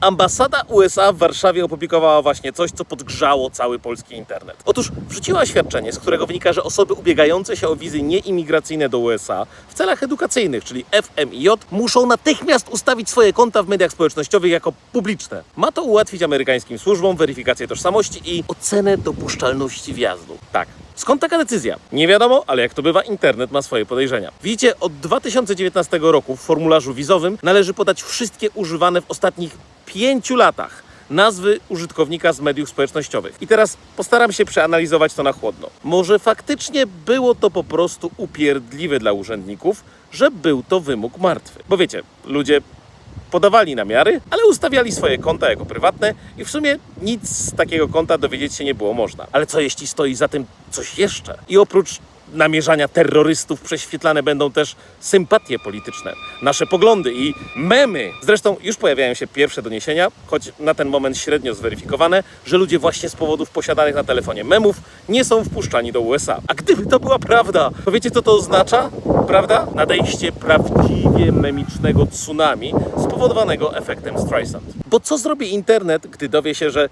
Ambasada USA w Warszawie opublikowała właśnie coś, co podgrzało cały polski internet. Otóż wrzuciła oświadczenie, z którego wynika, że osoby ubiegające się o wizy nieimigracyjne do USA w celach edukacyjnych, czyli FMIJ, muszą natychmiast ustawić swoje konta w mediach społecznościowych jako publiczne. Ma to ułatwić amerykańskim służbom weryfikację tożsamości i ocenę dopuszczalności wjazdu. Tak. Skąd taka decyzja? Nie wiadomo, ale jak to bywa, internet ma swoje podejrzenia. Widzicie, od 2019 roku w formularzu wizowym należy podać wszystkie używane w ostatnich pięciu latach nazwy użytkownika z mediów społecznościowych. I teraz postaram się przeanalizować to na chłodno. Może faktycznie było to po prostu upierdliwe dla urzędników, że był to wymóg martwy. Bo wiecie, ludzie podawali namiary, ale ustawiali swoje konta jako prywatne i w sumie nic z takiego konta dowiedzieć się nie było można. Ale co jeśli stoi za tym coś jeszcze? I oprócz namierzania terrorystów prześwietlane będą też sympatie polityczne, nasze poglądy i memy. Zresztą już pojawiają się pierwsze doniesienia, choć na ten moment średnio zweryfikowane, że ludzie właśnie z powodów posiadanych na telefonie memów nie są wpuszczani do USA. A gdyby to była prawda, to wiecie co to oznacza? Prawda? Nadejście prawdziwie memicznego tsunami spowodowanego efektem Streisand. Bo co zrobi internet, gdy dowie się, że